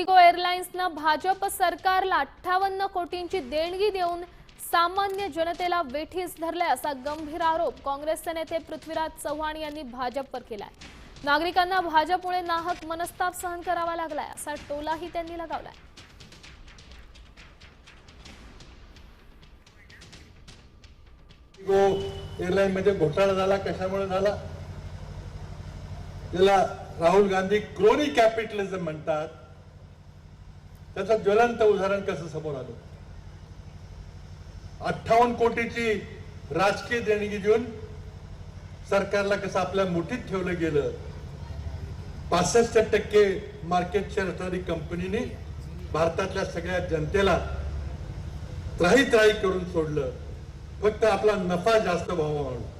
Indigo एअरलाइन्सनं Bhajap सरकारला अठ्ठावन्न कोटींची देणगी देऊन सामान्य जनतेला वेठीस धरले असा गंभीर आरोप काँग्रेसचे नेते पृथ्वीराज चव्हाण यांनी भाजपवर केलाय. नागरिकांना भाजपमुळे नाहक मनस्ताप सहन करावा लागलाय असा टोलाही त्यांनी लगावलाय. एअरलाईन मध्ये घोटाळा झाला कशामुळे झाला? त्याला राहुल गांधी क्रोनी कॅपिटलिझम म्हणतात. त्याचं ज्वलंत उदाहरण कसं समोर आलं? अठ्ठावन्न कोटीची राजकीय देणगी देऊन सरकारला कसं आपल्या मुठीत ठेवलं गेलं? पासष्ट टक्के मार्केट शेअर असणारी कंपनीने भारतातल्या सगळ्या जनतेला त्राही त्राही करून सोडलं. फक्त आपला नफा जास्त व्हावा म्हणून.